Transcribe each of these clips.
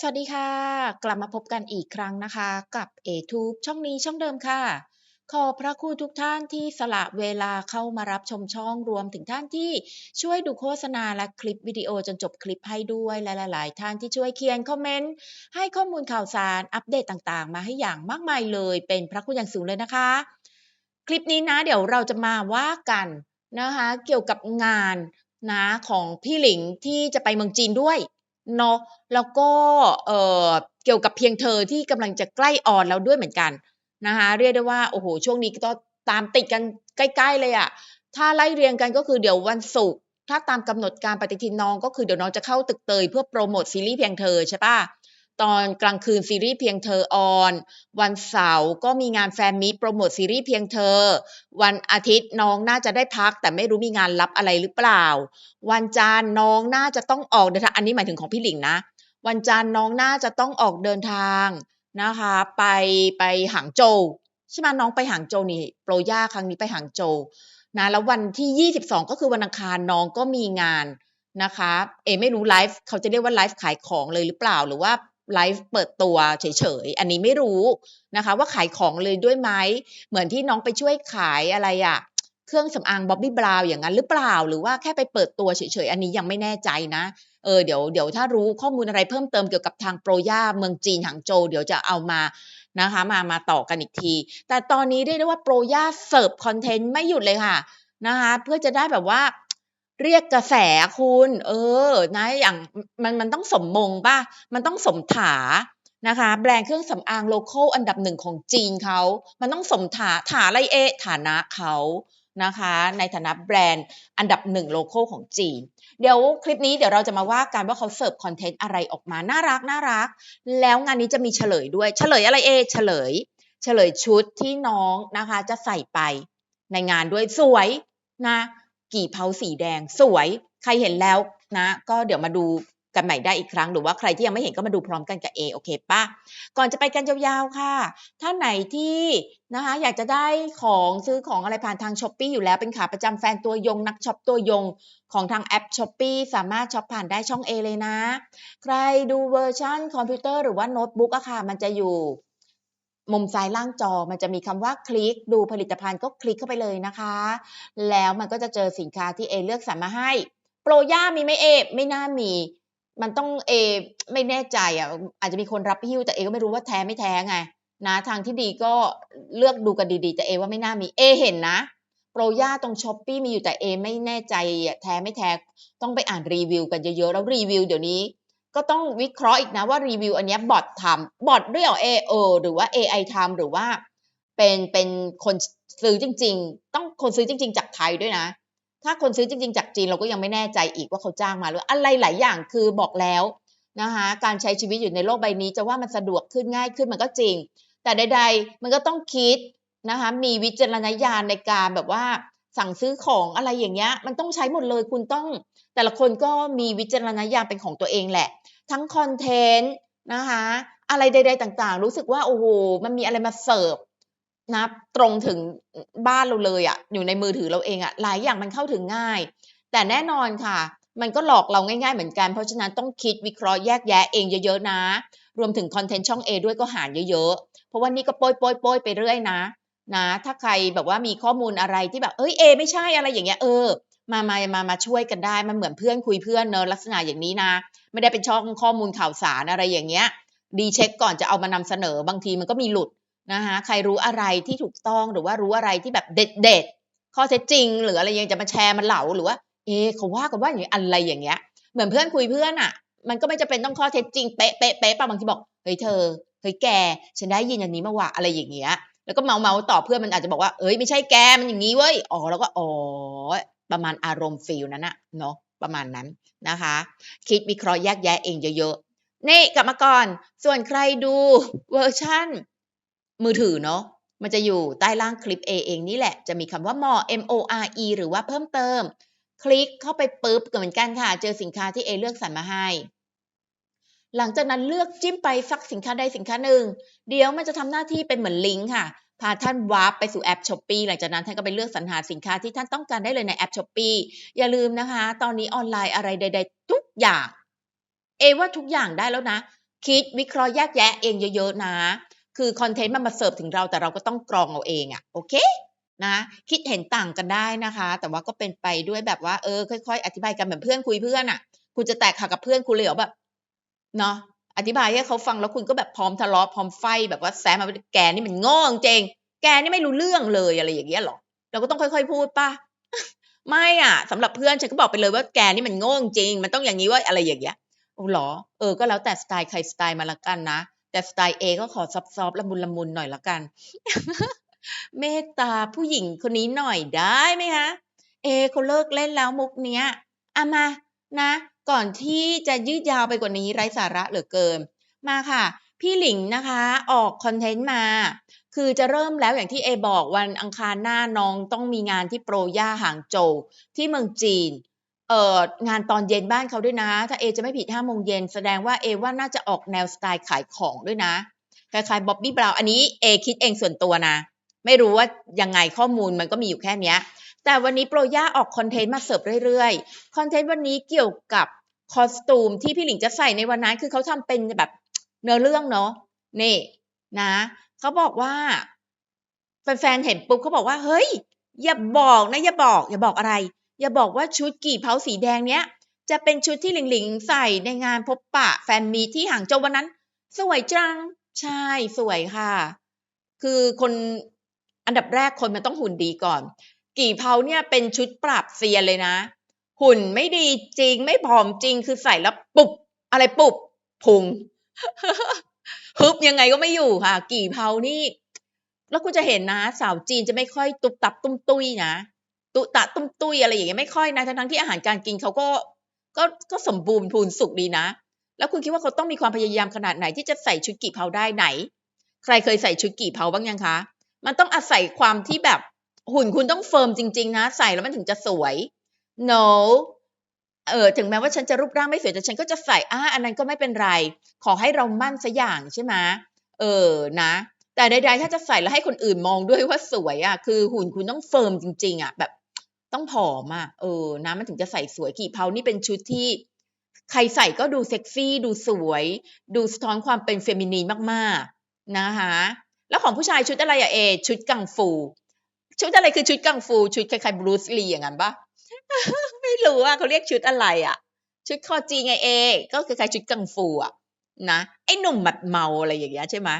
สวัสดีค่ะ กลับมาพบกันอีกครั้งนะคะ กับ A-Tube ช่องนี้ช่องเดิมค่ะ ขอพระคุณทุกท่านที่สละเวลาเข้ามารับชมช่องรวมถึงท่านที่ช่วยดูโฆษณาและคลิปวิดีโอจนจบคลิปให้ด้วยและหลาย ๆ ท่านที่ช่วยเขียนคอมเมนต์ให้ข้อมูลข่าวสารอัปเดตต่าง ๆ มาให้อย่างมากมายเลย เป็นพระคุณอย่างสูงเลยนะคะ คลิปนี้นะเดี๋ยวเราจะมาว่ากันนะคะ เกี่ยวกับงานนะของพี่หลิงที่จะไปเมืองจีนด้วย เนาะแล้วก็เอ่อเกี่ยวกับเพียงเธอที่กำลังจะใกล้ออนแล้วด้วยเหมือนกันนะคะเรียกได้ว่าโอ้โหช่วงนี้ก็ตามติดกันใกล้ ๆ เลยอะถ้าไล่เรียงกันก็คือเดี๋ยววันศุกร์ถ้าตามกำหนดการปฏิทินน้องก็คือเดี๋ยวน้องจะเข้าตึกเตยเพื่อโปรโมทซีรีส์เพียงเธอใช่ปะ ตอนกลางคืนซีรีส์เพียงเธอออน วันเสาร์ก็มีงานแฟนมีตโปรโมทซีรีส์เพียงเธอ วันอาทิตย์น้องน่าจะได้พัก แต่ไม่รู้มีงานรับอะไรหรือเปล่า วันจันทร์น้องน่าจะต้องออกเดินทางอันนี้หมายถึงของพี่หลิงนะ วันจันทร์น้องน่าจะต้องออกเดินทางนะคะ ไปไปหางโจวใช่ไหมน้องไปหางโจวนี่โปรย่าครั้งนี้ไปหางโจวนะแล้ววันที่ 22 ก็คือวันอังคารน้องก็มีงานนะคะ เอไม่รู้ไลฟ์เขาจะเรียกว่าไลฟ์ขายของเลยหรือเปล่าหรือว่า ไลฟ์เปิดตัวเฉยๆ อันนี้ไม่รู้นะคะ ว่าขายของเลยด้วยไหม เหมือนที่น้องไปช่วยขายอะไรอะเครื่องสำอางบ๊อบบี้บราวอย่างนั้นหรือเปล่า หรือว่าแค่ไปเปิดตัวเฉยๆ อันนี้ยังไม่แน่ใจนะ เออเดี๋ยวเดี๋ยวถ้ารู้ข้อมูลอะไรเพิ่มเติมเกี่ยวกับทางโปรย่าเมืองจีนหางโจวเดี๋ยวจะเอามานะคะ มามาต่อกันอีกที แต่ตอนนี้เรียกได้ว่าโปรย่าเสิร์ฟคอนเทนต์ไม่หยุดเลยค่ะนะคะ เพื่อจะได้แบบว่า เรียกกระแสคุณ เออ นะอย่างมันมันต้องสมมงป่ะ มันต้องสมถานะคะ แบรนด์เครื่องสำอางโลโก้อันดับหนึ่งของจีนเขามันต้องสมถาถาอะไรเอฐานะเขานะคะ ในฐานะแบรนด์อันดับหนึ่งโลโก้ของจีน เดี๋ยวคลิปนี้เดี๋ยวเราจะมาว่ากันว่าเขาเสิร์ฟคอนเทนต์อะไรออกมาน่ารักน่ารัก แล้วงานนี้จะมีเฉลยด้วย เฉลยอะไรเอเฉลย เฉลยชุดที่น้องนะคะ จะใส่ไปในงานด้วยสวยนะ กี่เผาสีแดงสวย ใครเห็นแล้วนะ ก็เดี๋ยวมาดูกันใหม่ได้อีกครั้ง หรือว่าใครที่ยังไม่เห็นก็มาดูพร้อมกันกับเอโอเคปะก่อนจะไปกันยาวๆค่ะ ท่านไหนที่นะคะอยากจะได้ของซื้อของอะไรผ่านทางช้อปปีอยู่แล้วเป็นขาประจำแฟนตัวยงนักช็อปตัวยงของทางแอปช้อปปีสามารถช็อปผ่านได้ช่อง A เลยนะ ใครดูเวอร์ชันคอมพิวเตอร์หรือว่าโน้ตบุ๊กอะค่ะมันจะอยู่ มุมซ้ายล่างจอมันจะมีคำว่าคลิกดูผลิตภัณฑ์ก็คลิกเข้าไปเลยนะคะ แล้วมันก็จะเจอสินค้าที่เอเลือกสรรมาให้ โปรย่ามีไหมเอไม่น่ามี มันต้องเอไม่แน่ใจอะอาจจะมีคนรับหิ้วแต่เอก็ไม่รู้ว่าแท้ไม่แท้ไงนะทางที่ดีก็เลือกดูกันดีๆ แต่เอว่าไม่น่ามีเอเห็นนะโปรย่าตรงช้อปปี้มีอยู่แต่เอไม่แน่ใจแท้ไม่แท้ต้องไปอ่านรีวิวกันเยอะๆ แล้วรีวิวเดี๋ยวนี้ ก็ต้องวิเคราะห์อีกนะว่ารีวิวอันนี้บอททำบอทด้วยเหรอเออหรือว่า AI ทำหรือว่าเป็นเป็นคนซื้อจริง ๆ ต้องคนซื้อจริง ๆ จากไทยด้วยนะ ถ้าคนซื้อจริง ๆ จากจีนเราก็ยังไม่แน่ใจอีกว่าเขาจ้างมาหรืออะไรหลายอย่างคือบอกแล้วนะคะการใช้ชีวิตอยู่ในโลกใบนี้จะว่ามันสะดวกขึ้นง่ายขึ้นมันก็จริง แต่ใด ๆ มันก็ต้องคิดนะคะมีวิจารณญาณในการแบบว่า สั่งซื้อของอะไรอย่างเงี้ยมันต้องใช้หมดเลยคุณต้อง แต่ละคนก็มีวิจารณญาณเป็นของตัวเองแหละ ทั้งคอนเทนต์นะคะอะไรใด ๆ ต่างๆ รู้สึกว่าโอ้โหมันมีอะไรมาเสิร์ฟนะตรงถึงบ้านเราเลยอะอยู่ในมือถือเราเองอะหลายอย่างมันเข้าถึงง่าย แต่แน่นอนค่ะ มันก็หลอกเราง่ายๆเหมือนกัน เพราะฉะนั้นต้องคิดวิเคราะห์แยกแยะเองเยอะๆนะ รวมถึงคอนเทนต์ช่อง A ด้วยก็หารเยอะๆ เพราะว่านี่ก็โป้ยโป้ยโป้ยไปเรื่อยนะ นะถ้าใครแบบว่ามีข้อมูลอะไรที่แบบเอ้ยเอ ไม่ใช่อะไรอย่างเงี้ยเออมามามามาช่วยกันได้ มันเหมือนเพื่อนคุยเพื่อนเนอะลักษณะอย่างนี้นะ ไม่ได้เป็นช่องข้อมูลข่าวสารอะไรอย่างเงี้ย ดีเช็คก่อนจะเอามานำเสนอบางทีมันก็มีหลุดนะคะใครรู้อะไรที่ถูกต้องหรือว่ารู้อะไรที่แบบเด็ดเด็ดข้อเท็จจริง หรืออะไรยังจะมาแชร์มันเหลาหรือว่าเอเขาว่ากันว่าอย่างอะไรอย่างเงี้ย เหมือนเพื่อนคุยเพื่อนอะ มันก็ไม่จะเป็นต้องข้อเท็จจริงเป๊ะเป๊ะเป๊ะป่ะบางทีบอกเฮ้ยเธอเฮ้ยแก ฉันได้ยินอย่างนี้มาว่าอะไรอย่างเงี้ย แล้วก็เมาเมาต่อเพื่อนมันอาจจะบอกว่า เอ้ยไม่ใช่แกมันอย่างนี้เว้ย อ๋อแล้วก็อ๋อประมาณอารมณ์ฟีลนั้นอะเนาะประมาณนั้นนะคะ คิดวิเคราะห์แยกแยะเองเยอะๆนี่กลับมาก่อน ส่วนใครดูเวอร์ชั่น มือถือเนาะมันจะอยู่ใต้ล่างคลิป A เองนี่แหละ จะมีคำว่า more M O R E หรือว่าเพิ่มเติม คลิกเข้าไปปุ๊บก็เหมือนกันค่ะ เจอสินค้าที่เอเลือกสรรมาให้ หลังจากนั้นเลือกจิ้มไปสักสินค้าใดสินค้าหนึ่ง เดี๋ยวมันจะทำหน้าที่เป็นเหมือนลิงก์ค่ะ พาท่านวาร์ปไปสู่แอปช้อปปีหลังจากนั้นท่านก็ไปเลือกสรรหาสินค้าที่ท่านต้องการได้เลยในแอปช้อปปีอย่าลืมนะคะ ตอนนี้ออนไลน์อะไรใด ๆ ทุกอย่าง เอว่าทุกอย่างได้แล้วนะ คิดวิเคราะห์แยกแยะเองเยอะๆนะ คือคอนเทนต์มันมาเสิร์ฟถึงเราแต่เราก็ต้องกรองเอาเองอะโอเคนะคิดเห็นต่างกันได้นะคะ แต่ว่าก็เป็นไปด้วยแบบว่าเออค่อย ๆ อธิบายกันแบบเพื่อนคุยเพื่อนอะคุณจะแตกหักกับเพื่อนคุณเลยเหรอแบบ เนาะอธิบายให้เขาฟังแล้วคุณก็แบบพร้อมทะเลาะพร้อมไฟแบบว่าแซมมาแกนี่มันง่จริงแกนี่ไม่รู้เรื่องเลยอะไรอย่างเงี้ยหรอเราก็ต้องค่อยๆพูดป่ะไม่อะสำหรับเพื่อนฉันก็บอกไปเลยว่าแกนี่มันโง่จริง มันต้องอย่างนี้ว่าอะไรอย่างเงี้ยโอ้หรอเออก็แล้วแต่สไตล์ใครสไตล์มาละกันนะแต่สไตล์เอก็ขอซอฟๆละมุนละมุนหน่อยละกัน เมตตาผู้หญิงคนนี้หน่อยได้ไหมคะเอเขาเลิกเล่นแล้วมุกเนี้ยอะมานะ ก่อนที่จะยืดยาวไปกว่านี้ไร้สาระเหลือเกิน มาค่ะ พี่หลิงนะคะออกคอนเทนต์มา คือจะเริ่มแล้วอย่างที่เอบอกวันอังคารหน้าน้องต้องมีงานที่โปรย่าหางโจวที่เมืองจีนเอ่องานตอนเย็นบ้านเขาด้วยนะ ถ้าเอจะไม่ผิดห้าโมงเย็นแสดงว่าเอว่าน่าจะออกแนวสไตล์ขายของด้วยนะคล้ายๆบ๊อบบี้บราวน์อันนี้เอคิดเองส่วนตัวนะ ไม่รู้ว่ายังไงข้อมูลมันก็มีอยู่แค่เนี้ย แต่วันนี้โปรย่าออกคอนเทนต์มาเสิร์ฟเรื่อยๆ คอนเทนต์วันนี้เกี่ยวกับคอสตูมที่พี่หลิงจะใส่ในวันนั้นคือเขาทำเป็นแบบเนื้อเรื่องเนาะนี่นะเขาบอกว่าแฟนๆเห็นปุ๊บเขาบอกว่า เฮ้ย อย่าบอกนะ อย่าบอก อย่าบอกอะไร อย่าบอกว่าชุดกี่เผาสีแดงเนี้ย จะเป็นชุดที่หลิงหลิงใส่ในงานพบปะ แฟนมีที่ห่างโจววันนั้น สวยจัง ใช่สวยค่ะ คือคนอันดับแรกคนมันต้องหุ่นดีก่อน กี่เผาเนี่ยเป็นชุดปราบเซียนเลยนะ หุ่นไม่ดีจริงไม่ผอมจริงคือใส่แล้วปุบอะไรปุบพุงฮึบยังไงก็ไม่อยู่ค่ะ กี่เผานี่ แล้วคุณจะเห็นนะ สาวจีนจะไม่ค่อยตุบตับตุ้มตุ้ยนะตุตะตุ้มตุ้ยอะไรอย่างเงี้ยไม่ค่อยนะทั้งที่อาหารการกินเขาก็ก็ก็สมบูรณ์พูนสุกดีนะ แล้วคุณคิดว่าเขาต้องมีความพยายามขนาดไหนที่จะใส่ชุดกี่เผาได้ไหน ใครเคยใส่ชุดกี่เผาบ้างยังคะ มันต้องอาศัยความที่แบบ หุ่นคุณต้องเฟิร์มจริง ๆ นะ ใส่แล้วมันถึงจะสวย no เออถึงแม้ว่าฉันจะรูปร่างไม่สวยแต่ฉันก็จะใส่อ่าอันนั้นก็ไม่เป็นไร ขอให้เรามั่นสัอย่างใช่ไหมเออนะ แต่ใดๆถ้าจะใส่แล้วให้คนอื่นมองด้วยว่าสวยอะ คือหุ่นคุณต้องเฟิร์มจริง ๆอะ แบบต้องผอมอะเออนะมันถึงจะใส่สวยกี่เผานี่เป็นชุดที่ ใครใส่ก็ดูเซ็กซี่ ดูสวย ดูสะท้อนความเป็นเฟมินีนมากๆนะคะแล้วของผู้ชายชุดอะไรอะเอ ชุดกังฟู ชุดอะไรคือชุดกังฟูชุดคล้ายๆบรูซลีอย่างนั้นปะไม่รู้ว่าเขาเรียกชุดอะไรอะชุดคอจีไงเอ ก็คือคล้ายๆชุดกังฟูอะนะไอ้หนุ่มหมัดเมาอะไรอย่างเงี้ยใช่ไหม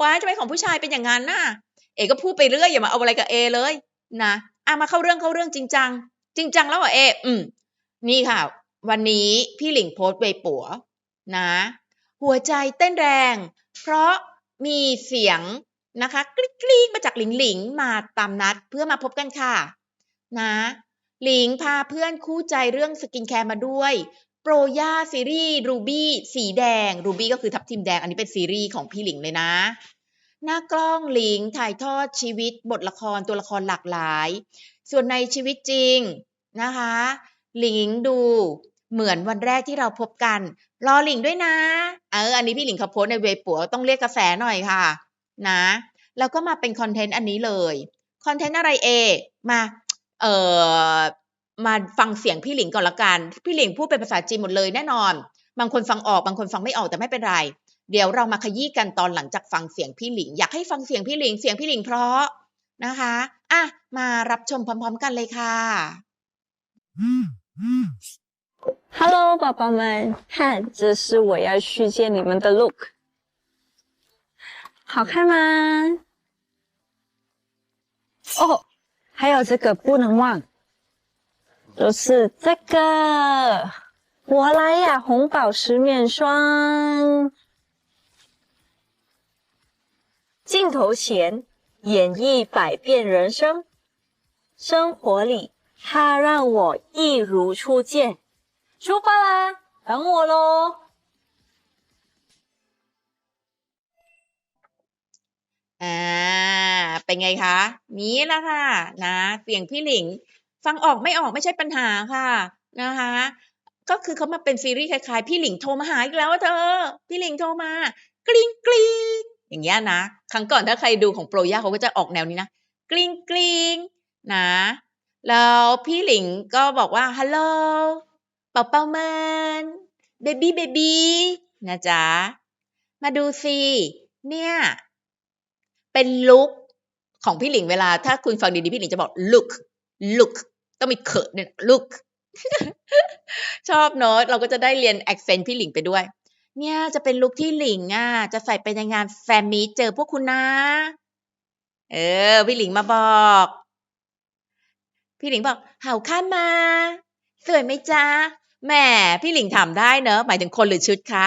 ว้าทำไมของผู้ชายเป็นอย่างนั้นน่ะเอก็พูดไปเรื่อยอย่ามาเอาอะไรกับเอเลยนะอะมาเข้าเรื่องเข้าเรื่องจริงจังจริงจังแล้วเหรอเอ อืม นี่ค่ะ วันนี้พี่หลิงโพสต์เวปัวนะ หัวใจเต้นแรง เพราะมีเสียง นะคะกริ๊กกมาจากหลิงหลิงมาตามนัดเพื่อมาพบกันค่ะ นะ หลิงพาเพื่อนคู่ใจเรื่องสกินแคร์มาด้วยโปรย่าซีรีส์รูบี้สีแดงรูบี้ก็คือทับทิมแดง อันนี้เป็นซีรีส์ของพี่หลิงเลยนะ หน้ากล้องหลิงถ่ายทอดชีวิตบทละครตัวละครหลากหลาย ส่วนในชีวิตจริงนะคะ หลิงดูเหมือนวันแรกที่เราพบกัน รอหลิงด้วยนะ เออ อันนี้พี่หลิงเขาโพสในเวปัวต้องเรียกกระแสหน่อยค่ะ นะ แล้วก็มาเป็นคอนเทนต์อันนี้เลย คอนเทนต์อะไรเอ มา เอ่อ มาฟังเสียงพี่หลิงก่อนละกัน พี่หลิงพูดเป็นภาษาจีนหมดเลยแน่นอน บางคนฟังออก บางคนฟังไม่ออกแต่ไม่เป็นไร เดี๋ยวเรามาขยี้กันตอนหลังจากฟังเสียงพี่หลิง อยากให้ฟังเสียงพี่หลิง เสียงพี่หลิงเพราะนะคะ อ่ะ มารับชมพร้อม ๆ กันเลยค่ะ Hello，宝宝们，看，这是我要去见你们的 look，好看吗？ 哦，还有这个不能忘，就是这个珀莱雅红宝石面霜。镜头前演绎百变人生，生活里它让我一如初见。出发啦，等我喽！ เป็นไงคะ นี้ละค่ะนะเสียงพี่หลิง ฟังออกไม่ออกไม่ใช่ปัญหาค่ะนะคะก็คือเขามาเป็นซีรีส์คล้ายๆ พี่หลิงโทรมาหาอีกแล้วเธอ พี่หลิงโทรมากริ๊งกริ๊งอย่างเงี้ยนะ ครั้งก่อนถ้าใครดูของโปรย่าเขาก็จะออกแนวนี้นะกริ๊งกริ๊งนะ แล้วพี่หลิงก็บอกว่าฮัลโหลเป่าเป่ามันเบบี้เบบี้นะจ๊ะ มาดูสิเนี่ย เป็นลุค ของพี่หลิงเวลาถ้าคุณฟังดีๆพี่หลิงจะบอก look look ต้องมีเขินเนี่ย look ชอบเนอะเราก็จะได้เรียน accent พี่หลิงไปด้วย เนี่ยจะเป็นลุคที่หลิงอะ จะใส่ไปในงานแฟนมีเจอพวกคุณนะ เออ พี่หลิงมาบอก พี่หลิงบอกเห่าข้ามา สวยไหมจ๊ะแหมพี่หลิงถามได้เนอะหมายถึงคนหรือชุดคะ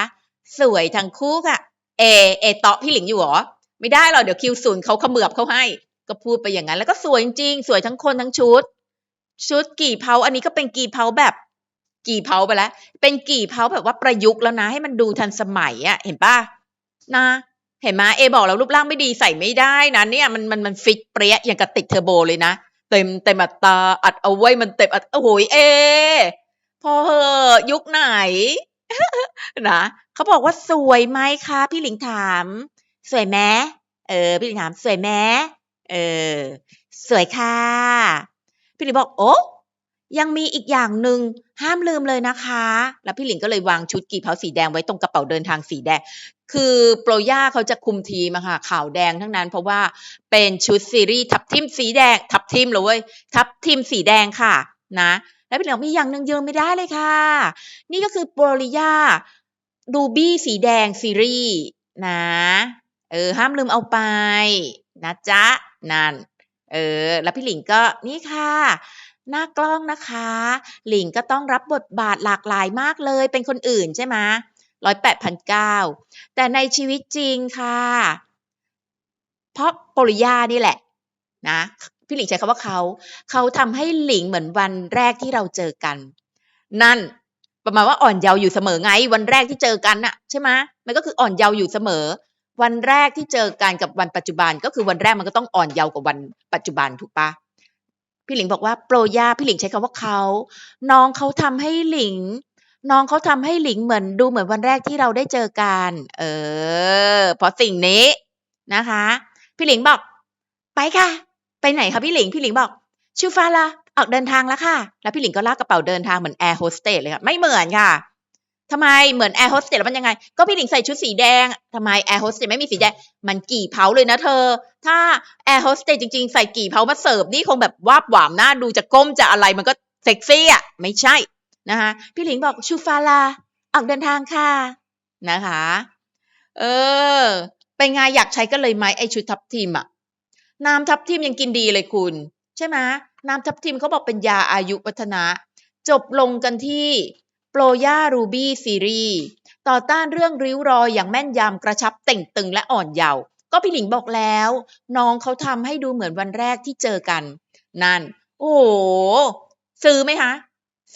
สวยทั้งคู่ค่ะ เอ เอเตาะพี่หลิงอยู่หรอ ไม่ได้หรอกเดี๋ยวคิวศูนย์เขาเขมือบเขาให้ ก็พูดไปอย่างนั้น แล้วก็สวยจริงๆสวยทั้งคนทั้งชุด ชุดกี่เผาอันนี้ก็เป็นกี่เผาแบบ กี่เผาไปแล้ว เป็นกี่เผาแบบว่าประยุกต์แล้วนะ ให้มันดูทันสมัยอะเห็นป่ะนะ เห็นไหมเอบอกแล้วรูปร่างไม่ดีใส่ไม่ได้นะเนี่ยมันมันมันฟิตเปรี้ยอย่างกับติดเทอร์โบเลยนะเต็มเต็มอัตราอัดเอาไว้มันเต็มอัดโอ้โหเอ พอเหอะยุคไหนนะเขาบอกว่าสวยไหมคะ พี่หลิงถาม สวยไหมเออ พี่หลิงถามสวยไหม เออ สวยค่ะ พี่หลิงบอก โอ้ยังมีอีกอย่างหนึ่งห้ามลืมเลยนะคะ แล้วพี่หลิงก็เลยวางชุดกี่เผาสีแดงไว้ตรงกระเป๋าเดินทางสีแดง คือโปรย่าเขาจะคุมทีมอะค่ะขาวแดงทั้งนั้น เพราะว่าเป็นชุดซีรีส์ทับทิมสีแดง ทับทิมเลยเว้ยทับทิมสีแดงค่ะ นะ แล้วพี่หลิงมีอย่างหนึ่งยืมไม่ได้เลยค่ะ นี่ก็คือโปรลิยาดูบี้สีแดงซีรีส์นะ เออห้ามลืมเอาไป นะจ๊ะ นั่น เออ แล้วพี่หลิงก็นี่ค่ะหน้ากล้องนะคะ หลิงก็ต้องรับบทบาทหลากหลายมากเลยเป็นคนอื่นใช่ไหมร้อยแปดพันเก้าแต่ในชีวิตจริงค่ะ เพราะปริยานี่แหละ นะพี่หลิงใช้คำว่าเขา เขาทำให้หลิงเหมือนวันแรกที่เราเจอกัน นั่นประมาณว่าอ่อนเยาว์อยู่เสมอไง วันแรกที่เจอกันน่ะใช่ไหมมันก็คืออ่อนเยาว์อยู่เสมอ วันแรกที่เจอกันกับวันปัจจุบันก็คือวันแรกมันก็ต้องอ่อนเยาว์กว่าวันปัจจุบันถูกปะพี่หลิงบอกว่าโปรยาพี่หลิงใช้คำว่าเขาน้องเขาทำให้หลิง น้องเขาทำให้หลิงเหมือนดูเหมือนวันแรกที่เราได้เจอกันเออเพราะสิ่งนี้นะคะ พี่หลิงบอก ไปค่ะ ไปไหนคะพี่หลิง พี่หลิงบอกชูฟ้าละออกเดินทางแล้วค่ะ แล้วพี่หลิงก็ลากกระเป๋าเดินทางเหมือนแอร์โฮสเตสเลยค่ะไม่เหมือนค่ะ ทำไมเหมือนแอร์โฮสเตสแล้วมันยังไง ก็พี่หลิงใส่ชุดสีแดงทำไมแอร์โฮสเตสไม่มีสีแดง มันกี่เผาเลยนะเธอ ถ้าแอร์โฮสเตสจริงๆ ใส่กี่เผามาเสิร์ฟนี่คงแบบวาบหวามหน้าดูจะก้มจะอะไรมันก็เซ็กซี่อะ ไม่ใช่นะคะพี่หลิงบอกชูฟาลา ออกเดินทางค่ะ นะคะ เออเป็นไงอยากใช้ก็เลยไหมไอชุดทับทิมอะน้ำทับทิมยังกินดีเลยคุณ ใช่ไหมน้ำทับทิมเขาบอกเป็นยาอายุวัฒนะ จบลงกันที่ ปรยารูบี้ซีรีส์ต่อต้านเรื่องริ้วรอยอย่างแม่นยำกระชับเต่งตึงและอ่อนเยาว์ก็พี่หลิงบอกแล้ว น้องเขาทำให้ดูเหมือนวันแรกที่เจอกัน นั่น โอ้ซื้อไหมคะ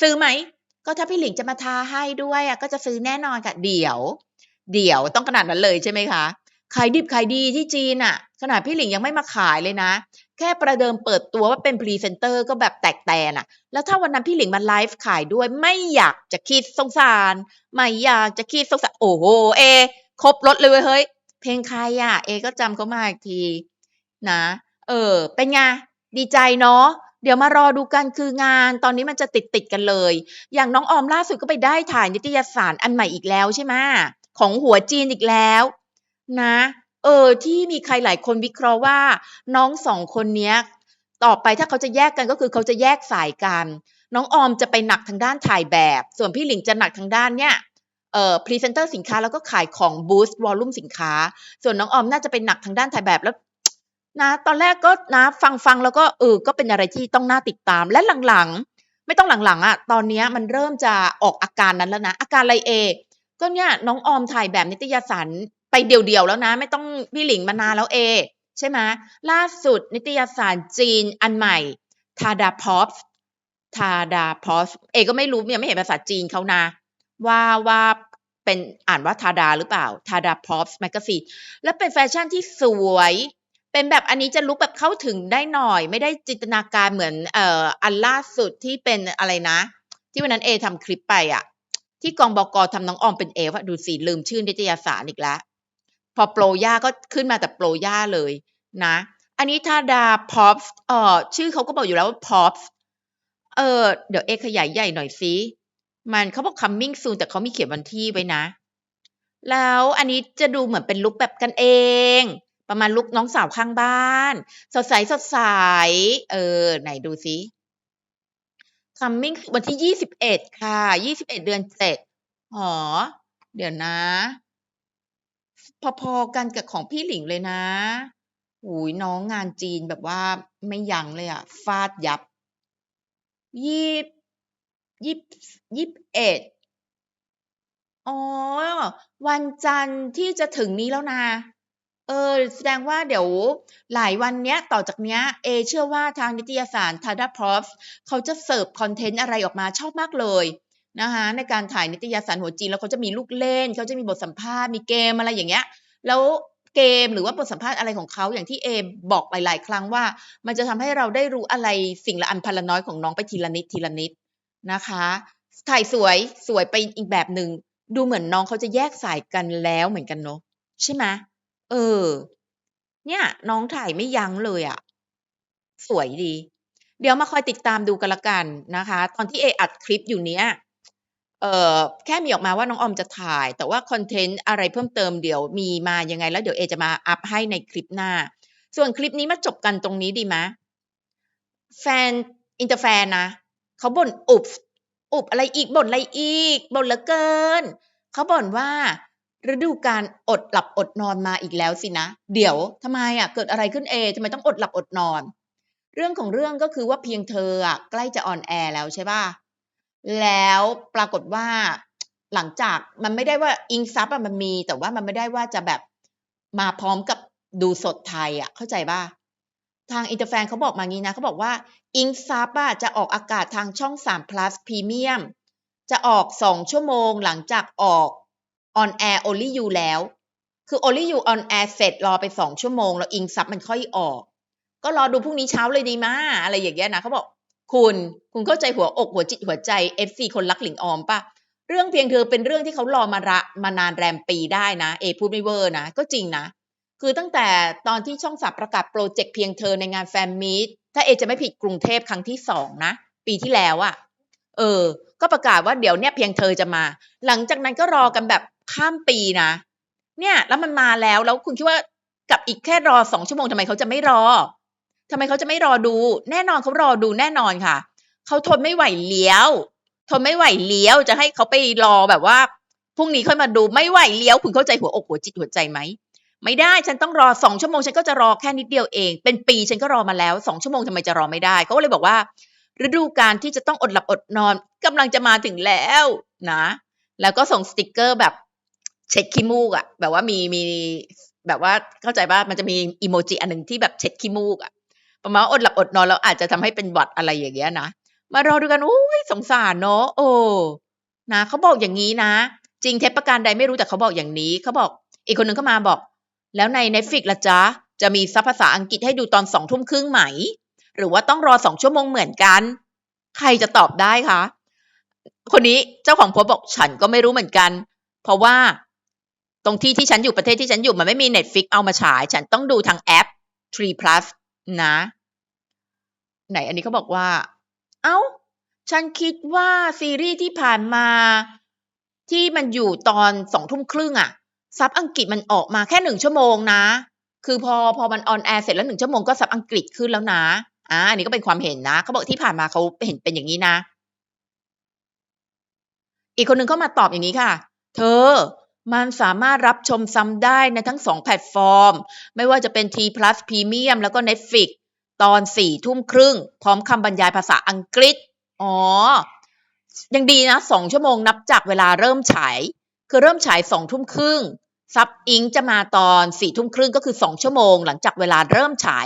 ซื้อไหม ก็ถ้าพี่หลิงจะมาทาให้ด้วยอะก็จะซื้อแน่นอนค่ะเดี๋ยว เดี๋ยวต้องขนาดนั้นเลยใช่ไหมคะขายดิบขายดีที่จีนอะ ขนาดพี่หลิงยังไม่มาขายเลยนะ แค่ประเดิมเปิดตัวว่าเป็นพรีเซนเตอร์ก็แบบแตกแตนอะแล้วถ้าวันนั้นพี่หลิงมาไลฟ์ขายด้วยไม่อยากจะคิดสงสาร ไม่อยากจะคิดสงสาร โอ้โหเอ ครบรถเลยเฮ้ย เพลงใครอะเอก็จำเขามาอีกทีนะ เออ เป็นไง ดีใจเนาะเดี๋ยวมารอดูกันคืองานตอนนี้มันจะติดติดกันเลย อย่างน้องออมล่าสุดก็ไปได้ถ่ายนิตยสารอันใหม่อีกแล้วใช่ไหมของหัวจีนอีกแล้ว นะ เออที่มีใครหลายคนวิเคราะห์ว่า น้องสองคนเนี้ยต่อไปถ้าเขาจะแยกกันก็คือเขาจะแยกสายกัน น้องออมจะไปหนักทางด้านถ่ายแบบ ส่วนพี่หลิงจะหนักทางด้านเนี้ยเอ่อพรีเซนเตอร์สินค้าแล้วก็ขายของบูสต์วอลลุ่มสินค้า ส่วนน้องออมน่าจะเป็นหนักทางด้านถ่ายแบบแล้วนะตอนแรกก็นะฟังฟังแล้วก็เออก็เป็นอะไรที่ต้องน่าติดตามและหลังๆ ไม่ต้องหลังๆอะตอนนี้มันเริ่มจะออกอาการนั้นแล้วนะ อาการอะไรเอ ก็เนี่ยน้องออมถ่ายแบบนิตยสาร ไปเดี่ยวๆแล้วนะ ไม่ต้องพี่หลิงมานานแล้วเอ ใช่ไหมล่าสุดนิตยสารจีนอันใหม่ทาดาพอสทาดาพอสเอก็ไม่รู้ยังไม่เห็นภาษาจีนเขานะ ว่าว่าเป็นอ่านว่าทาดาหรือเปล่าทาดาพอสแมกกาซีนแล้วเป็นแฟชั่นที่สวย เป็นแบบอันนี้จะลุกแบบเข้าถึงได้หน่อย ไม่ได้จินตนาการเหมือนเอ่ออันล่าสุดที่เป็นอะไรนะ ที่วันนั้นเอทำคลิปไปอะที่กองบกทำน้องออมเป็นเอฟดูสิลืมชื่อนิตยสารอีกแล้ว อโปรย่าก็ขึ้นมาแต่โปรย่าเลยนะ อันนี้ทาดาพอปเอ่อชื่อเขาก็บอกอยู่แล้วว่าพอปเออเดี๋ยวเอขยายใหญ่หน่อยสิมันเขาบอก coming soon แต่เขามีเขียนวันที่ไว้นะ แล้วอันนี้จะดูเหมือนเป็นลุคแบบกันเอง ประมาณลุคน้องสาวข้างบ้าน สดใสสดใส เออ ไหนดูซิ coming วันที่ยี่สิบเอ็ดค่ะยี่สิบเอ็ดเดือนเจ็ดหอ เดี๋ยวนะ พอๆกันกับของพี่หลิงเลยนะอุ้ยน้องงานจีนแบบว่าไม่ยั้งเลยอะฟาดยับยี่ยี่ยี่เอ็ดอ๋อ วันจันทร์ที่จะถึงนี้แล้วนะเออ แสดงว่าเดี๋ยวหลายวันเนี้ย ต่อจากเนี้ย เอ เชื่อว่าทางนิตยสาร Tada Prof เขาจะเสิร์ฟคอนเทนต์อะไรออกมาชอบมากเลย นะคะในการถ่ายนิตยสารหัวจีนแล้วเขาจะมีลูกเล่นเขาจะมีบทสัมภาษณ์มีเกมอะไรอย่างเงี้ย แล้วเกมหรือว่าบทสัมภาษณ์อะไรของเขาอย่างที่เอบอกหลาย ๆ ครั้งว่า มันจะทำให้เราได้รู้อะไรสิ่งละอันพันละน้อยของน้องไปทีละนิดทีละนิดนะคะถ่ายสวยสวยไปอีกแบบหนึ่งดูเหมือนน้องเขาจะแยกสายกันแล้วเหมือนกันเนาะใช่ไหมเออ เนี่ย น้องถ่ายไม่ยั้งเลยอะสวยดี เดี๋ยวมาคอยติดตามดูกันละกันนะคะ ตอนที่เออัดคลิปอยู่เนี้ย เอ่อแค่มีออกมาว่าน้องออมจะถ่าย แต่ว่าคอนเทนต์อะไรเพิ่มเติมเดี๋ยวมีมายังไง แล้วเดี๋ยวเอจะมาอัพให้ในคลิปหน้า ส่วนคลิปนี้มาจบกันตรงนี้ดีไหมแฟนอินเตอร์แฟนนะเขาบ่นอุบอุบอะไรอีกบ่นอะไรอีกบ่นเหลือเกินเขาบ่นว่าฤดูการอดหลับอดนอนมาอีกแล้วสินะ เดี๋ยวทำไมอะเกิดอะไรขึ้นเอทำไมต้องอดหลับอดนอน เรื่องของเรื่องก็คือว่าเพียงเธออะใกล้จะออนแอร์แล้วใช่ป่ะ แล้วปรากฏว่าหลังจากมันไม่ได้ว่าอิงซับอะมันมี แต่ว่ามันไม่ได้ว่าจะแบบมาพร้อมกับดูสดไทยอะเข้าใจป่ะทางอินเตอร์แฟนเขาบอกมางี้นะเขาบอกว่าอิงซับอะจะออกอากาศทางช่อง 3 plus premium จะออกสองชั่วโมงหลังจากออก on air only you แล้ว คือ only you on air เสร็จรอไปสองชั่วโมง แล้วอิงซับมันค่อยออก ก็รอดูพรุ่งนี้เช้าเลยดีมาอะไรอย่างเงี้ยนะเขาบอก คุณ คุณเข้าใจหัวอกหัวจิตหัวใจ FC คนรักหลิงออมป่ะเรื่องเพียงเธอเป็นเรื่องที่เขารอมาระมานานแรมปีได้นะ เอพูดไม่เวอร์นะ ก็จริงนะ คือตั้งแต่ตอนที่ช่องสามประกาศโปรเจกต์เพียงเธอในงานแฟนมีตถ้าเอจะไม่ผิดกรุงเทพครั้งที่สองนะ ปีที่แล้วอะเออ ก็ประกาศว่าเดี๋ยวเนี่ยเพียงเธอจะมา หลังจากนั้นก็รอกันแบบข้ามปีนะ เนี่ย แล้วมันมาแล้วแล้วคุณคิดว่ากับอีกแค่รอสองชั่วโมงทำไมเขาจะไม่รอ ทำไมเขาจะไม่รอดู แน่นอนเขารอดูแน่นอนค่ะ เขาทนไม่ไหวเลี้ยว ทนไม่ไหวเลี้ยว จะให้เขาไปรอแบบว่าพรุ่งนี้ค่อยมาดูไม่ไหวเลี้ยวคุณเข้าใจหัวอกหัวจิตหัวใจไหมไม่ได้ฉันต้องรอสองชั่วโมงฉันก็จะรอแค่นิดเดียวเอง เป็นปีฉันก็รอมาแล้วสองชั่วโมงทำไมจะรอไม่ได้เขาก็เลยบอกว่า ฤดูการที่จะต้องอดหลับอดนอนกำลังจะมาถึงแล้วนะ แล้วก็ส่งสติกเกอร์แบบเช็ดขี้มูกอะแบบว่ามีมีแบบว่าเข้าใจว่ามันจะมีอีโมจิอันหนึ่งที่แบบเช็ดขี้มูกอะ ประมาณว่าอดหลับอดนอนแล้วอาจจะทำให้เป็นหวัดอะไรอย่างเงี้ยนะมารอดูกันโอ้ยสงสารเนาะโอ้นะเขาบอกอย่างนี้นะ จริงเท็จประการใดไม่รู้แต่เขาบอกอย่างนี้เขาบอก อีกคนหนึ่งเขามาบอก แล้วใน Netflix ละจ๊ะจะมีซับภาษาอังกฤษให้ดูตอนสองทุ่มครึ่งไหม หรือว่าต้องรอสองชั่วโมงเหมือนกัน ใครจะตอบได้คะคนนี้เจ้าของโพสต์บอกฉันก็ไม่รู้เหมือนกัน เพราะว่า ตรงที่ที่ฉันอยู่ประเทศที่ฉันอยู่มันไม่มี Netflix เอามาฉาย ฉันต้องดูทางแอป3 plus นะ ไหนอันนี้เขาบอกว่า เอ้า ฉันคิดว่าซีรีส์ที่ผ่านมา ที่มันอยู่ตอนสองทุ่มครึ่งอะซับอังกฤษมันออกมาแค่หนึ่งชั่วโมงนะ คือพอพอมันออนแอร์เสร็จแล้วหนึ่งชั่วโมงก็ซับอังกฤษขึ้นแล้วนะอ่าอันนี้ก็เป็นความเห็นนะเขาบอกที่ผ่านมาเขาเห็นเป็นอย่างนี้นะ อีกคนหนึ่งเข้ามาตอบอย่างนี้ค่ะ เธอ มันสามารถรับชมซ้ำได้ในทั้งสองแพลตฟอร์ม ไม่ว่าจะเป็น T plus Premium แล้วก็ Netflix ตอนสี่ทุ่มครึ่ง พร้อมคำบรรยายภาษาอังกฤษ อ๋อ ยังดีนะสองชั่วโมงนับจากเวลาเริ่มฉาย คือเริ่มฉายสองทุ่มครึ่งซับอิงจะมาตอนสี่ทุ่มครึ่งก็คือสองชั่วโมง หลังจากเวลาเริ่มฉาย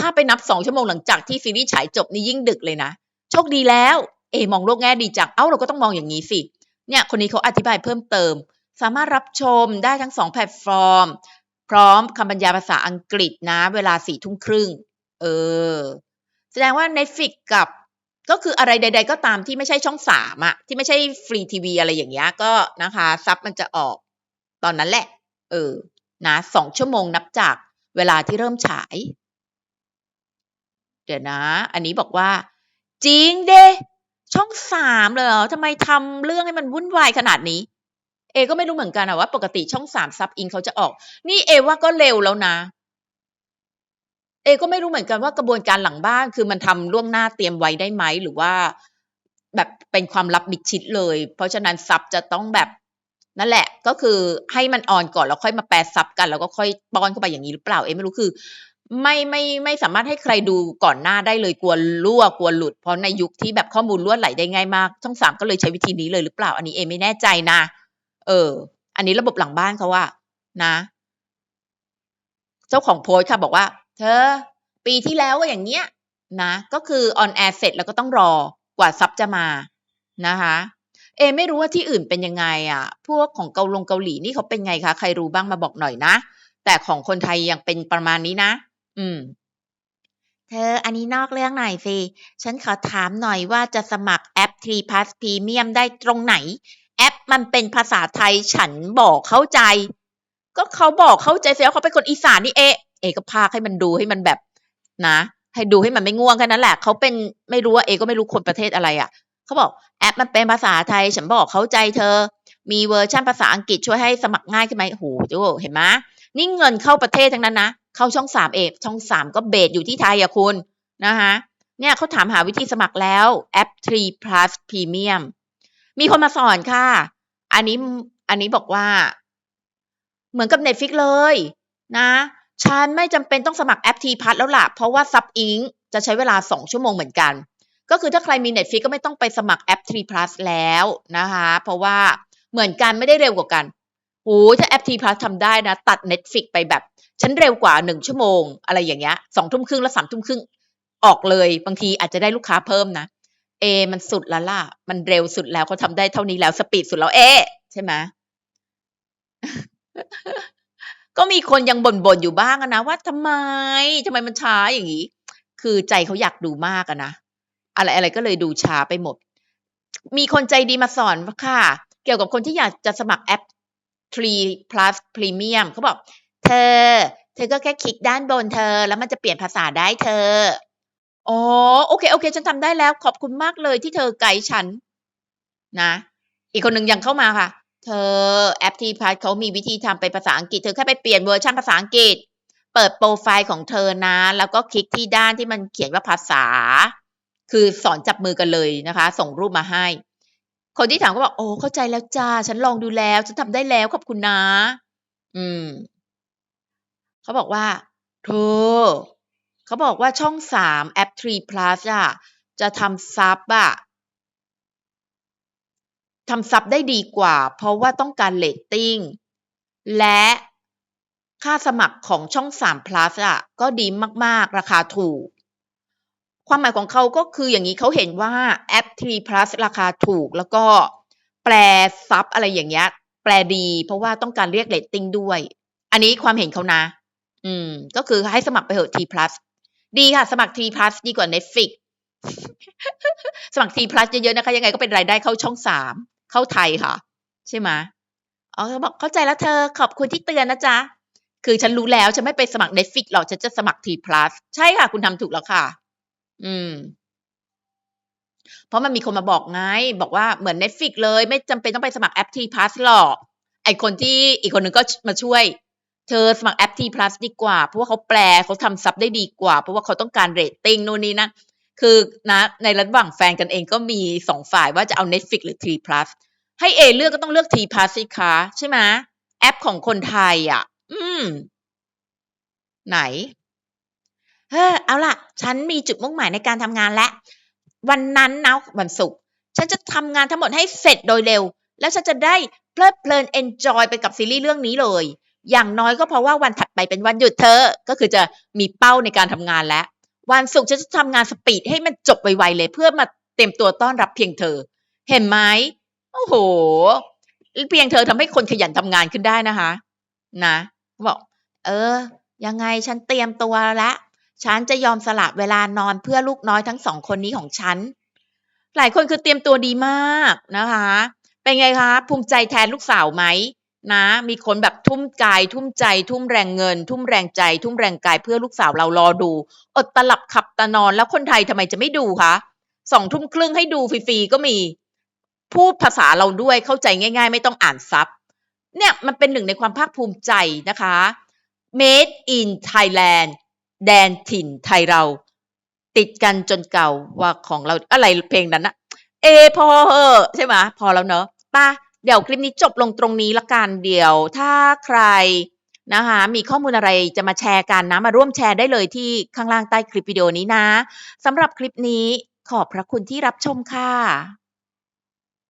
ถ้าไปนับสองชั่วโมงหลังจากที่ซีรีส์ฉายจบนี่ยิ่งดึกเลยนะ โชคดีแล้ว เอมองโลกแง่ดีจัง เอ้าเราก็ต้องมองอย่างนี้สิ เนี่ยคนนี้เขาอธิบายเพิ่มเติม สามารถรับชมได้ทั้งสองแพลตฟอร์ม พร้อมคำบรรยายภาษาอังกฤษนะ เวลาสี่ทุ่มครึ่ง เออ แสดงว่า Netflix กับก็คืออะไรใด ๆ ก็ตามที่ไม่ใช่ช่องสามอะที่ไม่ใช่ฟรีทีวีอะไรอย่างเงี้ยก็นะคะซับมันจะออก ตอนนั้นแหละ เออ นะสองชั่วโมงนับจากเวลาที่เริ่มฉาย เดี๋ยวนะ อันนี้บอกว่า จริงเดช่องสามเลยเหรอทำไมทำเรื่องให้มันวุ่นวายขนาดนี้ เอก็ไม่รู้เหมือนกันอะว่า ปกติช่องสามซับอิงเขาจะออก นี่เอว่าก็เร็วแล้วนะ เอก็ไม่รู้เหมือนกันว่ากระบวนการหลังบ้านคือมันทำล่วงหน้าเตรียมไว้ได้ไหมหรือว่า แบบเป็นความลับมิดชิดเลย เพราะฉะนั้นซับจะต้องแบบนั่นแหละ ก็คือให้มันออนก่อนแล้วค่อยมาแปลซับกันแล้วก็ค่อยป้อนเข้าไปอย่างนี้หรือเปล่าเอไม่รู้คือ ไม่ไม่ไม่สามารถให้ใครดูก่อนหน้าได้เลยกลัวรั่วกลัวหลุด เพราะในยุคที่แบบข้อมูลรั่วไหลได้ง่ายมากช่องสามก็เลยใช้วิธีนี้เลยหรือเปล่า อันนี้เอไม่แน่ใจนะ เออ อันนี้ระบบหลังบ้านเขาว่านะ เจ้าของโพสต์ค่ะบอกว่า เธอ ปีที่แล้วก็อย่างเงี้ย นะ ก็คือออนแอร์เสร็จแล้วก็ต้องรอกว่าซับจะมานะคะ เอ ไม่รู้ว่าที่อื่นเป็นยังไงอะ พวกของเกาลงเกาหลีนี่เขาเป็นไงคะ ใครรู้บ้างมาบอกหน่อยนะ แต่ของคนไทยยังเป็นประมาณนี้นะ อืม เธออันนี้นอกเรื่องหน่อยสิ ฉันขอถามหน่อยว่าจะสมัครแอป t 3 Plus Premium ได้ตรงไหน ปมันเป็นภาษาไทยฉันบอกเข้าใจ ก็เขาบอกเข้าใจเสียเขาเป็นคนอีสานนี่เอะเอก็พาให้มันดูให้มันแบบนะ ให้ดูให้มันไม่ง่วงแค่นั้นแหละเขาเป็นไม่รู้ว่าเอก็ไม่รู้คนประเทศอะไรอะเขาบอกแอปมันเป็นภาษาไทย ฉันบอกเข้าใจเธอ มีเวอร์ชันภาษาอังกฤษช่วยให้สมัครง่ายขึ้นไหมโหดูเห็นไหมนี่เงินเข้าประเทศทั้งนั้นนะ เข้าช่องสามเอกช่องสามก็เบสอยู่ที่ไทยอะคุณนะคะเนี่ยเขาถามหาวิธีสมัครแล้วแอป3 plus premium มีคนมาสอนค่ะ อันนี้อันนี้บอกว่า เหมือนกับ Netflix เลย นะฉันไม่จำเป็นต้องสมัครแอป T plus แล้วล่ะ เพราะว่าซับอิงจะใช้เวลา 2 ชั่วโมงเหมือนกัน ก็คือถ้าใครมี Netflix ก็ไม่ต้องไปสมัครแอป3 plus แล้วนะคะ เพราะว่าเหมือนกันไม่ได้เร็วกว่ากันโอ้ถ้าแอป T plus ทำได้นะ ตัด Netflix ไปแบบ ฉันเร็วกว่าหนึ่งชั่วโมง อะไรอย่างเงี้ยสองทุ่มครึ่งแล้วสามทุ่มครึ่งออกเลย บางทีอาจจะได้ลูกค้าเพิ่มนะ เอมันสุดแล้วล่ะ มันเร็วสุดแล้วเขาทำได้เท่านี้แล้วสปีดสุดแล้วเอใช่ไหมก็มีคนยังบ่นๆอยู่บ้างนะว่าทำไมทำไมมันช้าอย่างนี้ คือใจเขาอยากดูมากนะอะไรอะไรก็เลยดูช้าไปหมด มีคนใจดีมาสอนค่ะ เกี่ยวกับคนที่อยากจะสมัครแอป3 plus premium เขาบอก เธอ เธอก็แค่คลิกด้านบนเธอ แล้วมันจะเปลี่ยนภาษาได้เธอ อ๋อ โอเค โอเค ฉันทำได้แล้ว ขอบคุณมากเลยที่เธอไกด์ฉัน นะ อีกคนหนึ่งยังเข้ามาค่ะ เธอแอปทีพัทเขามีวิธีทำเป็นภาษาอังกฤษ เธอแค่ไปเปลี่ยนเวอร์ชันภาษาอังกฤษ เปิดโปรไฟล์ของเธอนะ แล้วก็คลิกที่ด้านที่มันเขียนว่าภาษา คือสอนจับมือกันเลยนะคะ ส่งรูปมาให้ คนที่ถามก็บอกโอ้ เข้าใจแล้วจ้า ฉันลองดูแล้ว ฉันทำได้แล้ว ขอบคุณนะ อืม เขาบอกว่า เธอ เขาบอกว่าช่องสามแอป3 plus อะจะทำซับอะทำซับได้ดีกว่า เพราะว่าต้องการเรตติ้งและค่าสมัครของช่อง3 plus อะก็ดีมาก ๆ ราคาถูก ความหมายของเขาก็คืออย่างนี้เขาเห็นว่าแอป3 plus ราคาถูก แล้วก็แปลซับอะไรอย่างเงี้ย แปลดี เพราะว่าต้องการเรียกเรตติ้งด้วย อันนี้ความเห็นเขานะ อืม ก็คือให้สมัครไปเถอะ T plus ดีค่ะ สมัคร T plus ดีกว่า Netflix สมัคร T plus เยอะๆนะคะ ยังไงก็เป็นรายได้เข้าช่องสามเข้าไทยค่ะ ใช่ไหมอ๋อเขาบอกเข้าใจแล้วเธอขอบคุณที่เตือนนะจ๊ะ คือฉันรู้แล้วฉันไม่ไปสมัคร Netflix หรอกฉันจะสมัคร T plus ใช่ค่ะ คุณทำถูกแล้วค่ะ อืม เพราะมันมีคนมาบอกไง บอกว่าเหมือน Netflix เลย ไม่จำเป็นต้องไปสมัครแอป T plus หรอกไอคนที่อีกคนหนึ่งก็มาช่วย เธอสมัครแอป T plus ดีกว่า เพราะว่าเขาแปลเขาทำซับได้ดีกว่า เพราะว่าเขาต้องการเรตติ้งโน่นนี่นะคือนะในระหว่างแฟนกันเองก็มีสองฝ่ายว่าจะเอา Netflix หรือ T plus ให้เอเลือกก็ต้องเลือก T plus สิคะใช่ไหมแอปของคนไทยอะ อืม ไหนเฮ้อเอาล่ะ ฉันมีจุดมุ่งหมายในการทำงานและ วันนั้นนะวันศุกร์ฉันจะทำงานทั้งหมดให้เสร็จโดยเร็ว แล้วฉันจะได้เพลิดเพลินเอนจอยไปกับซีรีส์เรื่องนี้เลย อย่างน้อยก็เพราะว่าวันถัดไปเป็นวันหยุดเธอ ก็คือจะมีเป้าในการทำงานแล้ว วันศุกร์ฉันจะทำงานสปีดให้มันจบไวๆเลยเพื่อมาเต็มตัวต้อนรับเพียงเธอ เห็นไหมโอ้โห เพียงเธอทำให้คนขยันทำงานขึ้นได้นะคะ นะบอกเออ ยังไงฉันเตรียมตัวแล้วฉันจะยอมสละเวลานอนเพื่อลูกน้อยทั้งสองคนนี้ของฉัน หลายคนคือเตรียมตัวดีมากนะคะ เป็นไงคะ ภูมิใจแทนลูกสาวไหม นะ มีคนแบบทุ่มกาย ทุ่มใจ ทุ่มแรงเงิน ทุ่มแรงใจ ทุ่มแรงกายเพื่อลูกสาวเรารอดู อดตลับขับตะนอนแล้วคนไทยทำไมจะไม่ดูคะสองทุ่มครึ่งให้ดูฟรีๆก็มี พูดภาษาเราด้วยเข้าใจง่าย ๆ ไม่ต้องอ่านซับเนี่ยมันเป็นหนึ่งในความภาคภูมิใจนะคะ Made in Thailand แดนถิ่นไทยเรา ติดกันจนเก่าว่าของเราอะไรเพลงนั้นนะเอพอเหอใช่ไหมพอแล้วเนอะป่ะ เดี๋ยวคลิปนี้จบลงตรงนี้ละกันเดี๋ยวถ้าใครนะคะมีข้อมูลอะไรจะมาแชร์กันนะมาร่วมแชร์ได้เลยที่ข้างล่างใต้คลิปวิดีโอนี้นะสำหรับคลิปนี้ขอบพระคุณที่รับชมค่ะ